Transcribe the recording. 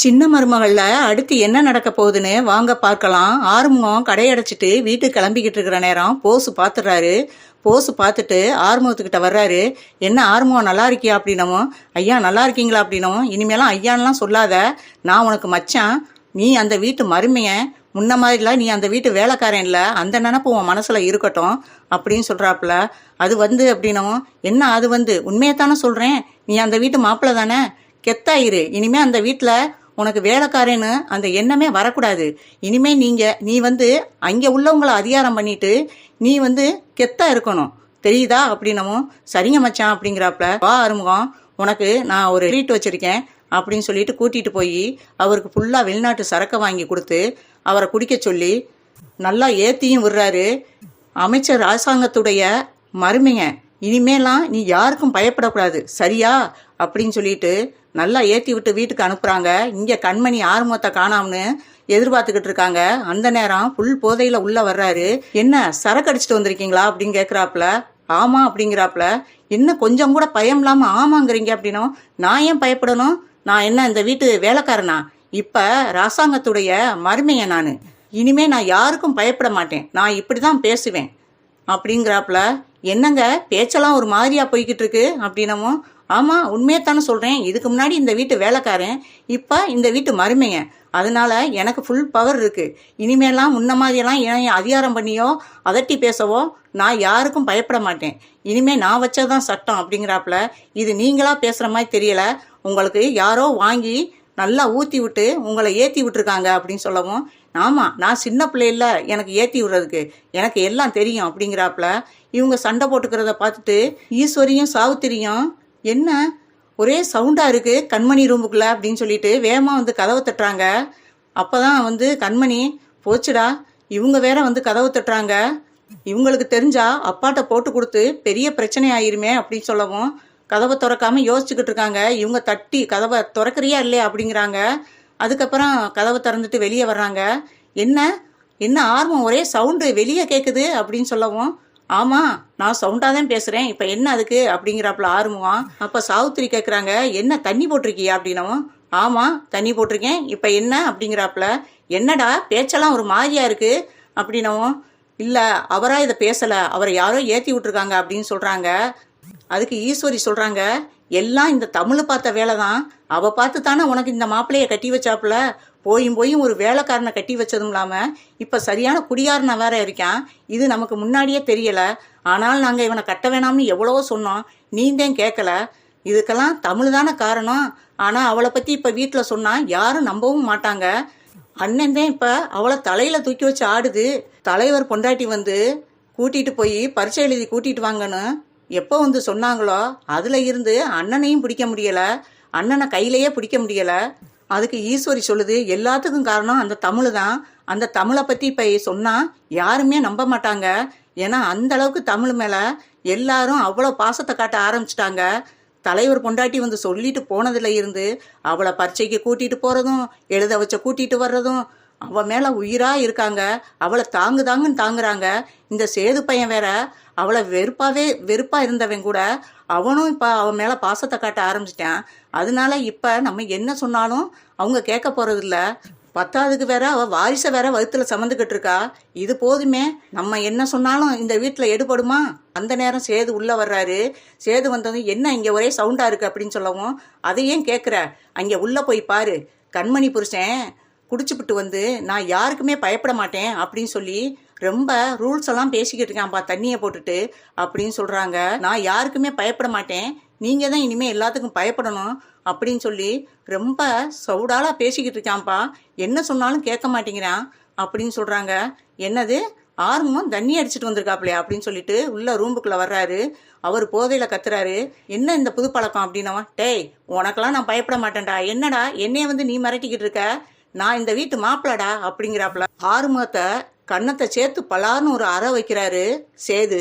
சின்ன மருமகள்ல அடுத்து என்ன நடக்க போகுதுன்னு வாங்க பார்க்கலாம். ஆறுமுகம் கடையடைச்சிட்டு வீட்டுக்கு கிளம்பிக்கிட்டு இருக்கிற நேரம் போஸ் பார்த்துடுறாரு போசு பார்த்துட்டு ஆறுமுகத்துக்கிட்ட வர்றாரு. என்ன ஆறுமுகம் நல்லா இருக்கியா? அப்படின்னவும் ஐயா நல்லா இருக்கீங்களா? அப்படின்னவும் இனிமேலாம் ஐயான்லாம் சொல்லாத. நான் உனக்கு மச்சான். நீ அந்த வீட்டு மருமையன் முன்ன மாதிரிலாம் நீ அந்த வீட்டு வேலைக்காரன் இல்லை. அந்த நினப்பு உன் மனசில் இருக்கட்டும் அப்படின்னு சொல்கிறாப்புல அது வந்து அப்படின்னும் என்ன அது வந்து? உண்மையைத்தானே சொல்கிறேன் நீ அந்த வீட்டு மாப்பிள்ளை தானே. கெத்தாயிரு. இனிமே அந்த வீட்டில் உனக்கு வேலைக்காரன்னு அந்த எண்ணமே வரக்கூடாது. இனிமே நீங்க நீ வந்து அங்கே உள்ளவங்கள அதிகாரம் பண்ணிட்டு நீ வந்து கெத்தா இருக்கணும். தெரியுதா? அப்படின்னமும் சரிங்க மச்சான் அப்படிங்கிறாப்புல வா அறுமுகம் உனக்கு நான் ஒரு ட்ரீட் வச்சிருக்கேன் அப்படின்னு சொல்லிட்டு கூட்டிட்டு போய் அவருக்கு ஃபுல்லாக வெளிநாட்டு சரக்கை வாங்கி கொடுத்து அவரை குடிக்க சொல்லி நல்லா ஏத்தியும் விடுறாரு. அமைச்சர் அரசாங்கத்துடைய மருமைங்க. இனிமேலாம் நீ யாருக்கும் பயப்படக்கூடாது. சரியா? அப்படின்னு சொல்லிட்டு நல்லா ஏற்றி விட்டு வீட்டுக்கு அனுப்புறாங்க. இங்கே கண்மணி ஆறுமுகத்தை காணாம்னு எதிர்பார்த்துக்கிட்டு இருக்காங்க. அந்த நேரம் ஃபுல் போதையில் உள்ளே வர்றாரு. என்ன சரக்கு அடிச்சுட்டு வந்திருக்கீங்களா? அப்படின்னு கேட்குறாப்புல ஆமாம் அப்படிங்கிறாப்புல. என்ன கொஞ்சம் கூட பயம் இல்லாமல் ஆமாங்கிறீங்க அப்படின்னா நான் ஏன் பயப்படணும்? நான் என்ன இந்த வீட்டு வேலைக்காரனா? இப்போ ராசாங்கத்துடைய மருமையை நான். இனிமே நான் யாருக்கும் பயப்பட மாட்டேன். நான் இப்படி தான் பேசுவேன். அப்படிங்கிறாப்புல என்னங்க பேச்செல்லாம் ஒரு மாதிரியா போய்கிட்டு இருக்கு ஆமாம் ஆமா உண்மையத்தானே சொல்றேன். இதுக்கு முன்னாடி இந்த வீட்டு வேலைக்காரன் இப்ப இந்த வீட்டு மருமைங்க. அதனால எனக்கு ஃபுல் பவர் இருக்கு. இனிமேலாம் முன்ன மாதிரியெல்லாம் ஏன் அதிகாரம் பண்ணியோ அதட்டி பேசவோ நான் யாருக்கும் பயப்பட மாட்டேன். இனிமே நான் வச்சதான் சட்டம் அப்படிங்கிறாப்புல. இது நீங்களா பேசுற மாதிரி தெரியல. உங்களுக்கு யாரோ வாங்கி நல்லா ஊற்றி விட்டு உங்களை ஏற்றி விட்டுருக்காங்க அப்படின்னு சொல்லவும் ஆமாம் நான் சின்ன பிள்ளையில எனக்கு ஏற்றி விடுறதுக்கு எனக்கு எல்லாம் தெரியும் அப்படிங்கிறாப்புல. இவங்க சண்டை போட்டுக்கிறத பார்த்துட்டு ஈஸ்வரியும் சாவுத்திரியும் என்ன? ஒரே சவுண்டாக இருக்குது கண்மணி ரூமுக்குள்ளே அப்படின்னு சொல்லிட்டு வேகமாக வந்து கதவை தட்டுறாங்க. அப்போ தான் வந்து கண்மணி போச்சுடா இவங்க வேற வந்து கதவை தட்டுறாங்க. இவங்களுக்கு தெரிஞ்சா அப்பாட்ட போட்டு கொடுத்து பெரிய பிரச்சனை ஆயிருமே அப்படின்னு சொல்லவும் கதவை திறக்காம யோசிச்சுக்கிட்டு இருக்காங்க. இவங்க தட்டி கதவை திறக்கறியா இல்லையா அப்படிங்கிறாங்க. அதுக்கப்புறம் கதவை திறந்துட்டு வெளியே வர்றாங்க. என்ன? என்ன ஆர்வம்? ஒரே சவுண்டு வெளியே கேட்குது அப்படின்னு சொல்லவும் ஆமாம் நான் சவுண்டாக தான் பேசுகிறேன் இப்போ என்ன அதுக்கு? அப்படிங்கிறாப்புல ஆர்வம் அப்போ சாவுத்திரி கேட்குறாங்க என்ன தண்ணி போட்டிருக்கியா? அப்படின்னவும் ஆமாம் தண்ணி போட்டிருக்கேன். இப்போ என்ன? அப்படிங்கிறாப்புல என்னடா பேச்செல்லாம் ஒரு மாதிரியா இருக்குது அப்படின்னவும் இல்லை அவராக இதை பேசலை. அவரை யாரோ ஏற்றி விட்டுருக்காங்க. அப்படின்னு சொல்கிறாங்க அதுக்கு ஈஸ்வரி சொல்றாங்க எல்லாம் இந்த தமிழ் பார்த்த வேலை தான் அவ பார்த்து தானே உனக்கு இந்த மாப்பிள்ளைய கட்டி வச்சாப்புல? போயும் போயும் ஒரு வேலைக்காரனை கட்டி வச்சதும் இல்லாம இப்ப சரியான குடியாரனை வேற இருக்கான். இது நமக்கு முன்னாடியே தெரியல. ஆனால் நாங்க இவனை கட்ட வேணாம்னு எவ்வளவோ சொன்னோம். நீந்தேன் கேட்கல இதுக்கெல்லாம் தமிழ் தானே காரணம். ஆனா அவளை பத்தி இப்ப வீட்டுல சொன்னா யாரும் நம்பவும் மாட்டாங்க. அண்ணன் தான் இப்ப அவளை தலையில தூக்கி வச்சு ஆடுது. தலைவர் பொண்டாட்டி வந்து கூட்டிட்டு போய் பரீட்சை எழுதி கூட்டிட்டு வாங்கன்னு எப்போ வந்து சொன்னாங்களோ அதுல இருந்து அண்ணனையும் பிடிக்க முடியல அண்ணனை கையிலேயே பிடிக்க முடியல. அதுக்கு ஈஸ்வரி சொல்லுது எல்லாத்துக்கும் காரணம் அந்த தமிழ் தான். அந்த தமிழை பத்தி இப்ப சொன்னா யாருமே நம்ப மாட்டாங்க. ஏன்னா அந்த அளவுக்கு தமிழ் மேல எல்லாரும் அவ்வளோ பாசத்தை காட்ட ஆரம்பிச்சிட்டாங்க. தலைவர் பொண்டாட்டி வந்து சொல்லிட்டு போனதுல இருந்து அவளை பரீட்சைக்கு கூட்டிட்டு போறதும் எழுத வச்ச கூட்டிட்டு வர்றதும் அவ மேல உயிரா இருக்காங்க. அவளை தாங்கு தாங்குன்னு தாங்குறாங்க. இந்த சேது பையன் வேற அவளை வெறுப்பாவே வெறுப்பா இருந்தவன் கூட அவனும் இப்ப அவன் மேல பாசத்தை காட்ட ஆரம்பிச்சிட்டான். அதனால இப்ப நம்ம என்ன சொன்னாலும் அவங்க கேட்க போறது இல்ல பத்தாவதுக்கு வேற அவ வாரிசை வேற வகுத்துல சமந்துக்கிட்டு இருக்கா. இது போதுமே. நம்ம என்ன சொன்னாலும் இந்த வீட்டுல எடுபடுமா? அந்த நேரம் சேது உள்ள வர்றாரு. சேது வந்ததும் என்ன இங்க ஒரே சவுண்டா இருக்கு அப்படின்னு சொல்லவும் அதையும் கேக்குற. அங்க உள்ள போய் பாரு. கண்மணி புருஷன் குடிச்சுப்பிட்டு வந்து நான் யாருக்குமே பயப்பட மாட்டேன் அப்படின்னு சொல்லி ரொம்ப ரூல்ஸ் எல்லாம் பேசிக்கிட்டு இருக்கான்ப்பா தண்ணியை போட்டுட்டு அப்படின்னு சொல்றாங்க. நான் யாருக்குமே பயப்பட மாட்டேன். நீங்க தான் இனிமே எல்லாத்துக்கும் பயப்படணும் அப்படின்னு சொல்லி ரொம்ப சவுடாலா பேசிக்கிட்டு இருக்கான்ப்பா என்ன சொன்னாலும் கேட்க மாட்டேங்கிறான் அப்படின்னு சொல்றாங்க. என்னது? ஆர்மும் தண்ணி அடிச்சிட்டு வந்திருக்காப்லையா? அப்படின்னு சொல்லிட்டு உள்ள ரூமுக்குள்ளே வர்றாரு. அவர் போதையில கத்துறாரு. என்ன இந்த புது பழக்கம் அப்படின்னவன் டேய் உனக்கெல்லாம் நான் பயப்பட மாட்டேன்டா. என்னடா என்னைய வந்து நீ மிரட்டிக்கிட்டு இருக்க? நான் இந்த வீட்டு மாப்பிளடா அப்படிங்கிறாப்புல. ஆறுமுகத்தை கன்னத்தை சேர்த்து பலார்னு ஒரு அறை வைக்கிறாரு சேது.